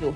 有。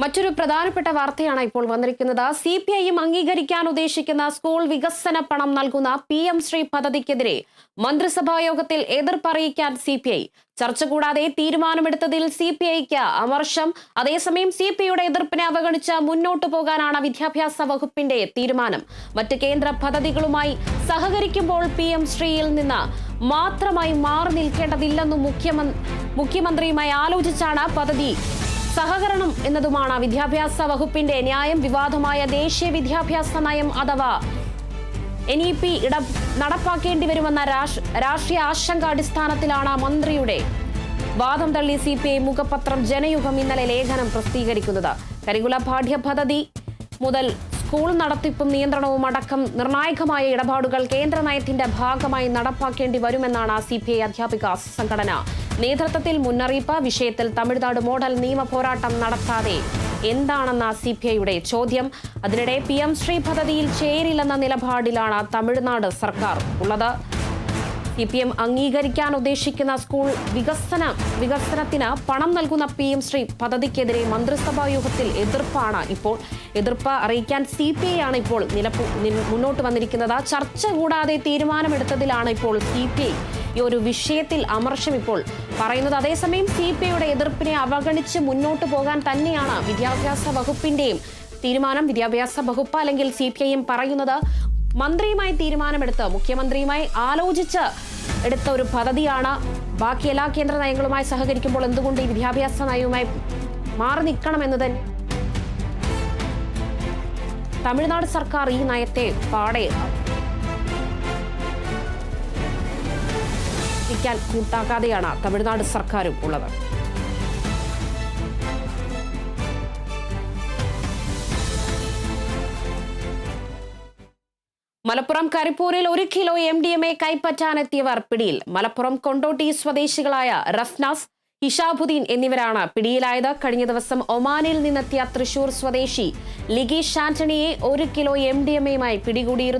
മറ്റൊരു പ്രധാനപ്പെട്ട വാർത്തയാണ് ഇപ്പോൾ വന്നിരിക്കുന്നത്. സി പി ഐ എം അംഗീകരിക്കാൻ ഉദ്ദേശിക്കുന്ന സ്കൂൾ വികസന പണം നൽകുന്ന പി എം ശ്രീ പദ്ധതിക്കെതിരെ മന്ത്രിസഭാ യോഗത്തിൽ എതിർപ്പറിയിക്കാൻ സി പി ഐ ചർച്ച കൂടാതെ തീരുമാനമെടുത്തതിൽ സി പി ഐക്ക് അമർഷം. അതേസമയം സി പി ഐയുടെ എതിർപ്പിനെ അവഗണിച്ച് മുന്നോട്ടു പോകാനാണ് വിദ്യാഭ്യാസ വകുപ്പിന്റെ തീരുമാനം. മറ്റ് കേന്ദ്ര പദ്ധതികളുമായി സഹകരിക്കുമ്പോൾ പി എം ശ്രീയിൽ നിന്ന് മാത്രമായി മാറി നിൽക്കേണ്ടതില്ലെന്നും മുഖ്യമന്ത്രിയുമായി ആലോചിച്ചാണ് പദ്ധതി സഹകരണം എന്നതുമാണ് വിദ്യാഭ്യാസ വകുപ്പിന്റെ ന്യായം വിവാദമായ ദേശീയ വിദ്യാഭ്യാസ നയം അഥവാ എൻ ഇ പി ഇട നടപ്പാക്കേണ്ടി വരുമെന്ന രാഷ്ട്രീയ ആശങ്ക അടിസ്ഥാനത്തിലാണ് മന്ത്രിയുടെ വാദം തള്ളി സി പി ഐ മുഖപത്രം ജനയുഗം ഇന്നലെ ലേഖനം പ്രസിദ്ധീകരിക്കുന്നത്. കരികുല പാഠ്യപദ്ധതി മുതൽ സ്കൂൾ നടത്തിപ്പും നിയന്ത്രണവും അടക്കം നിർണായകമായ ഇടപാടുകൾ കേന്ദ്ര നയത്തിന്റെ ഭാഗമായി നടപ്പാക്കേണ്ടി വരുമെന്നാണ് സി പി ഐ അധ്യാപിക സംഘടന. നേതൃത്വത്തിൽ മുന്നറിയിപ്പ് വിഷയത്തിൽ തമിഴ്നാട് മോഡൽ നിയമ പോരാട്ടം നടത്താതെ. എന്താണെന്ന സി പി ഐയുടെ ചോദ്യം. അതിനിടെ പി എം ശ്രീ പദ്ധതിയിൽ ചേരില്ലെന്ന നിലപാടിലാണ് തമിഴ്നാട് സർക്കാർ ഉള്ളത്. സി പി എം അംഗീകരിക്കാൻ ഉദ്ദേശിക്കുന്ന സ്കൂൾ വികസന വികസനത്തിന് പണം നൽകുന്ന പി എം ശ്രീ പദ്ധതിക്കെതിരെ മന്ത്രിസഭാ യോഗത്തിൽ എതിർപ്പാണ് ഇപ്പോൾ. എതിർപ്പ് അറിയിക്കാൻ സി പി ഐ ആണ് ഇപ്പോൾ നിലപ്പു മുന്നോട്ട് വന്നിരിക്കുന്നത്. ചർച്ച കൂടാതെ തീരുമാനമെടുത്തതിലാണ് ഇപ്പോൾ സി പി ഐ. ഈ ഒരു വിഷയത്തിൽ അമർഷം ഇപ്പോൾ പറയുന്നത്. അതേസമയം സി പി ഐയുടെ എതിർപ്പിനെ അവഗണിച്ച് മുന്നോട്ട് പോകാൻ തന്നെയാണ് വിദ്യാഭ്യാസ വകുപ്പിന്റെയും തീരുമാനം. വിദ്യാഭ്യാസ വകുപ്പ് അല്ലെങ്കിൽ സി പി ഐ എം പറയുന്നത് മന്ത്രിയുമായി തീരുമാനമെടുത്ത് മുഖ്യമന്ത്രിയുമായി ആലോചിച്ച് എടുത്ത ഒരു പദ്ധതിയാണ്. ബാക്കി എല്ലാ കേന്ദ്ര നയങ്ങളുമായി സഹകരിക്കുമ്പോൾ എന്തുകൊണ്ട് ഈ വിദ്യാഭ്യാസ നയവുമായി മാറി നിൽക്കണമെന്ന് തന്നെ തമിഴ്നാട് സർക്കാർ ഈ നയത്തെ പാടെ കൂട്ടാക്കാതെയാണ് തമിഴ്നാട് സർക്കാരും ഉള്ളത്. മലപ്പുറം കരിപ്പൂരിൽ ഒരു kilo M D M A കൈപ്പറ്റാനെത്തിയവർ പിടിയിൽ. മലപ്പുറം കൊണ്ടോട്ടി സ്വദേശികളായ റഫ്നാസ് ഹിഷാബുദ്ദീൻ എന്നിവരാണ് പിടിയിലായത്. കഴിഞ്ഞ ദിവസം ഒമാനിൽ നിന്നെത്തിയ തൃശൂർ സ്വദേശി ലിഗീഷ് ആന്റണിയെ ഒരു കിലോ എം ഡി എം എയുമായി പിടികൂടിയിരുന്നു.